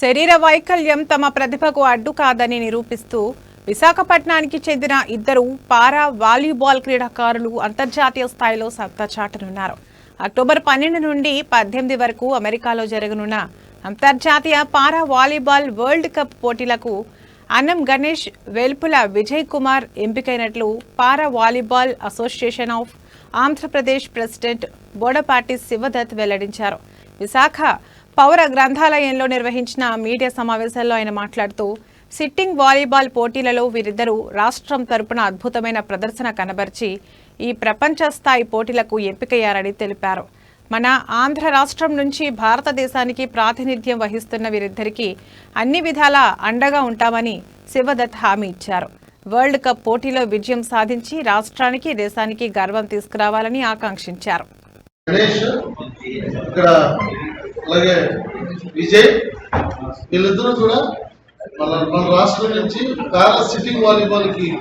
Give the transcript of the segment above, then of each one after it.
శరీర వైకల్యం తమ ప్రతిభకు అడ్డు కాదని నిరూపిస్తూ విశాఖపట్నానికి చెందిన ఇద్దరు పారా వాలీబాల్ క్రీడాకారులు అంతర్జాతీయ స్థాయిలో సత్తా చాటనున్నారు. అక్టోబర్ పన్నెండు నుండి పద్దెనిమిది వరకు అమెరికాలో జరగనున్న అంతర్జాతీయ పారా వాలీబాల్ వరల్డ్ కప్ పోటీలకు అన్నం Ganesh Velpula Vijay Kumar ఎంపికైనట్లు para volleyball association of Andhra Pradesh president Bodapati Shivdatt వెల్లడించారు. విశాఖ పౌర గ్రంథాలయంలో నిర్వహించిన మీడియా సమావేశంలో ఆయన మాట్లాడుతూ సిట్టింగ్ వాలీబాల్ పోటీలలో వీరిద్దరూ రాష్ట్రం తరపున అద్భుతమైన ప్రదర్శన కనబర్చి ఈ ప్రపంచ స్థాయి పోటీలకు ఎంపికయ్యారని తెలిపారు. మన ఆంధ్ర రాష్ట్రం నుంచి భారతదేశానికి ప్రాతినిధ్యం వహిస్తున్న వీరిద్దరికీ అన్ని విధాలా అండగా ఉంటామని శివదత్ హామీ ఇచ్చారు. వరల్డ్ కప్ పోటీలో విజయం సాధించి రాష్ట్రానికి దేశానికి గర్వం తీసుకురావాలని ఆకాంక్షించారు. ఇక్కడ అలాగే విజయ్ వీళ్ళిద్దరూ కూడా మన మన రాష్ట్రం నుంచి పారా సిట్టింగ్ వాలీబాల్కి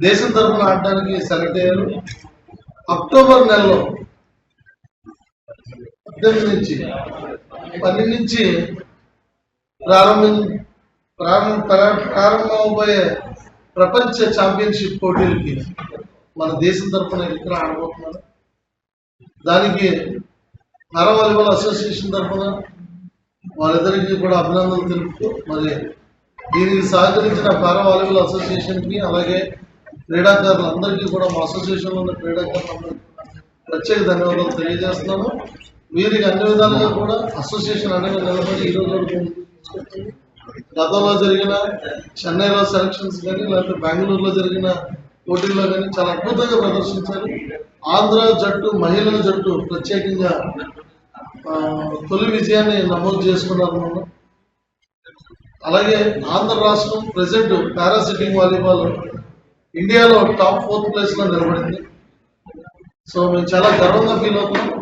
దేశం తరఫున ఆడడానికి సెలెక్ట్ అయ్యారు. అక్టోబర్ నెలలో పద్దెనిమిది నుంచి పన్నెండు నుంచి ప్రారంభం ప్రారంభ ప్రా- ప్రారంభమవబోయే ప్రపంచ ఛాంపియన్షిప్ పోటీలకి మన దేశం తరఫున ఇక్కడ ఆడబోతున్నారు. దానికి పారా వాలీబాల్ అసోసియేషన్ తరఫున వారిద్దరికీ కూడా అభినందనలు తెలుపుతూ మరి దీనికి సహకరించిన పారా వాలీబాల్ అసోసియేషన్కి అలాగే క్రీడాకారులందరికీ కూడా మా అసోసియేషన్లో ఉన్న క్రీడాకారులందరికీ ప్రత్యేక ధన్యవాదాలు తెలియజేస్తున్నాను. వీరికి అన్ని విధాలుగా కూడా అసోసియేషన్ అనేవి నిలబడి ఈ రోజు వరకు గతంలో జరిగిన చెన్నైలో సెలక్షన్స్ కానీ లేకపోతే బెంగళూరులో జరిగిన పోటీల్లో కానీ చాలా అద్భుతంగా ప్రదర్శించారు. ఆంధ్ర జట్టు మహిళల జట్టు ప్రత్యేకంగా తొలి విజయాన్ని నమోదు చేసుకున్నారు మనం అలాగే ఆంధ్ర రాష్ట్రం ప్రజెంట్ పారాసిటింగ్ వాలీబాల్ ఇండియాలో టాప్ ఫోర్త్ ప్లేస్లో నిలబడింది. సో మేము చాలా గర్వంగా ఫీల్ అవుతున్నాం.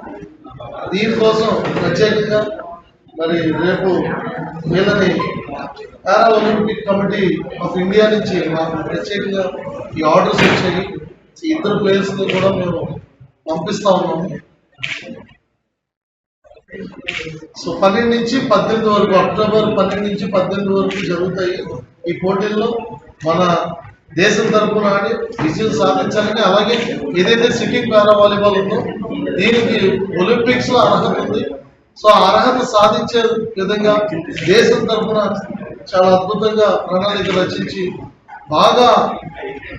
దీనికోసం ప్రత్యేకంగా మరి రేపు వీళ్ళని para olympic committee of India నుంచి మాకు ప్రత్యేకంగా ఈ ఆర్డర్స్ వచ్చాయి. ఇద్దరు ప్లేయర్స్ని కూడా మేము పంపిస్తా ఉన్నాము. సో పన్నెండు నుంచి పద్దెనిమిది వరకు అక్టోబర్ పన్నెండు నుంచి పద్దెనిమిది వరకు జరుగుతాయి ఈ పోటీల్లో మన దేశం తరపున ఆడి విజయం సాధించాలని అలాగే ఏదైతే సిట్టింగ్ పారా వాలీబాల్ ఉందో దీనికి ఒలింపిక్స్లో అర్హత ఉంది. సో ఆ అర్హత సాధించే విధంగా దేశం తరపున చాలా అద్భుతంగా ప్రణాళిక రచించి బాగా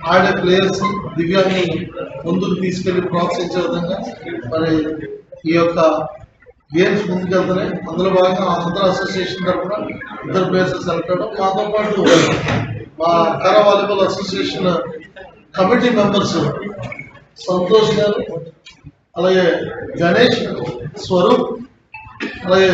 ఆడే ప్లేయర్స్ దివ్యాంగులు ముందుకు తీసుకెళ్ళి ప్రోత్సహించే విధంగా మరి ఈ యొక్క గేమ్స్ ముందుకెళ్తున్నాయి. అందులో భాగంగా ఆంధ్ర అసోసియేషన్ తరఫున ఇద్దరు ప్లేసెస్ సెలెక్ట్ అవ్వడం మాతో పాటు మా కర volleyball association committee members Santosh గారు అలాగే గణేష్ స్వరూప్ అలాగే